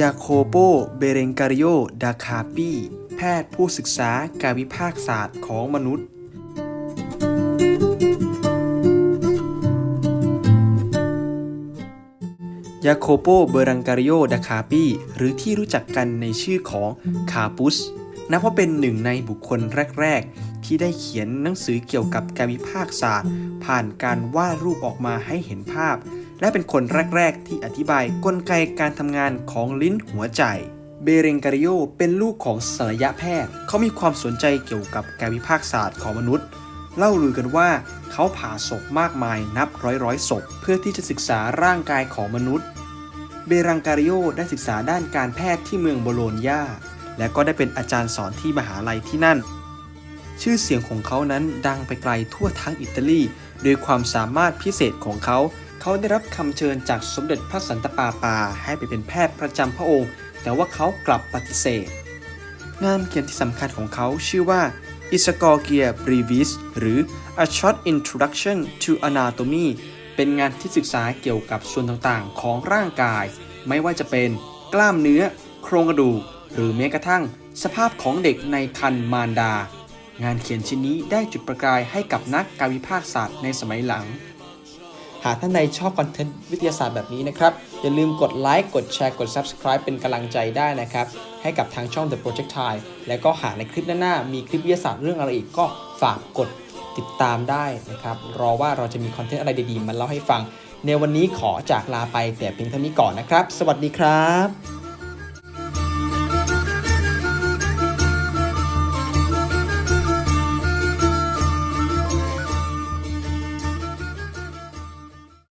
ยาโคโป เบเรงการิโอ ดาคาปี แพทย์ผู้ศึกษาการวิภาคศาสตร์ของมนุษย์ ยาโคโป เบรังการิโอ ดาคาปี หรือที่รู้จักกันในชื่อของคาปุส นับว่าเป็นหนึ่งในบุคคลแรก ๆ ที่ได้เขียนหนังสือเกี่ยวกับการวิพากษ์ศาสตร์ ผ่านการวาดรูปออกมาให้เห็นภาพ และเป็นคนแรก ๆ ที่อธิบายกลไกการทำงานของลิ้นหัวใจ เบเรงการิโอเป็นลูกของศัลยแพทย์ เขามีความสนใจเกี่ยวกับการวิพากษศาสตร์ของมนุษย์ เล่าลือกันว่าเขาผ่าศพมากมายนับร้อยร้อยศพเพื่อที่จะศึกษาร่างกายของมนุษย์ เบรังการิโอได้ศึกษาด้านการแพทย์ที่เมืองโบโลญญาและก็ได้เป็นอาจารย์สอนที่มหาลัยที่นั่น ชื่อเสียงของเขานั้นดังไปไกลทั่วทั้งอิตาลีโดยความสามารถพิเศษของเขา เขาได้รับคำเชิญจากสมเด็จพระสันตะปาปาให้ไปเป็นแพทย์ประจำพระองค์ แต่ว่าเขากลับปฏิเสธ งานเขียนที่สำคัญของเขาชื่อว่า i s a g o r g i a Brevis หรือ A Short Introduction to Anatomy เป็นงานที่ศึกษาเกี่ยวกับส่วนต่างๆ ของร่างกาย ไม่ว่าจะเป็นกล้ามเนื้อ โครงกระดูก หรือแม้กระทั่ง สภาพของเด็กในครรภ์มารดา งานเขียนชิ้นนี้ได้จุดประกายให้กับนักการวิพากษ์ศาสตร์ในสมัยหลัง หากท่านใดชอบคอนเทนต์วิทยาศาสตร์แบบนี้นะครับ อย่าลืมกดไลค์กดแชร์กด Subscribe เป็นกำลังใจได้นะครับ ให้กับทางช่อง The Project Time และก็หากในคลิปหน้าๆมีคลิปวิทยาศาสตร์เรื่องอะไรอีกก็ฝากกดติดตามได้นะครับ รอว่าเราจะมีคอนเทนต์อะไรดีๆมาเล่าให้ฟัง ในวันนี้ขอจากลาไปแต่เพียงเท่านี้ก่อนนะครับ สวัสดีครับ